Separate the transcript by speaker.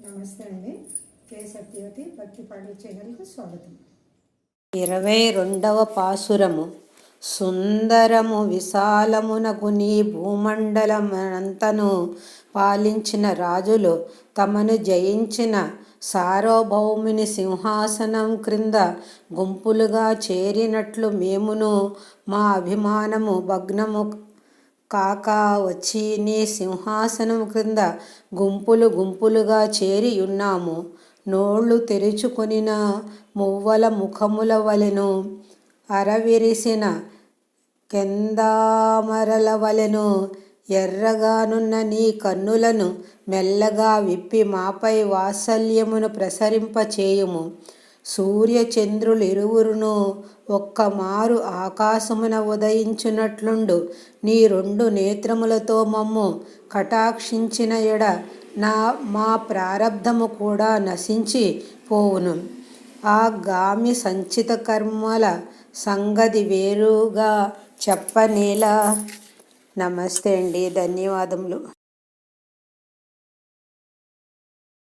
Speaker 1: నమస్తే అండి. కే సత్యవతి భక్తి పాటల ఛానల్కు స్వాగతం.
Speaker 2: ఇరవై రెండవ పాసురము సుందరము విశాలమునకు నీ భూమండలమనంతను పాలించిన రాజులు తమను జయించిన సార్వభౌముని సింహాసనం క్రింద గుంపులుగా చేరినట్లు మేమును మా అభిమానము భగ్నము కాక వచ్చి నీ సింహాసనం క్రింద గుంపులు గుంపులుగా చేరి ఉన్నాము. నోళ్ళు తెరుచుకొనిన మువ్వల ముఖముల వలెను అరవిరిసిన కెందామరల వలెను ఎర్రగానున్న నీ కన్నులను మెల్లగా విప్పి మాపై వాత్సల్యమును ప్రసరింపచేయుము. సూర్యచంద్రులిరువురును ఒక్కమారు ఆకాశమున ఉదయించినట్లుండు. నీ రెండు నేత్రములతో మమ్ము కటాక్షించిన ఎడ నా మా ప్రారబ్ధము కూడా నశించి పోవును. ఆ గామి సంచిత కర్మల సంగతి వేరుగా చెప్పనేలా. నమస్తే అండి. ధన్యవాదములు.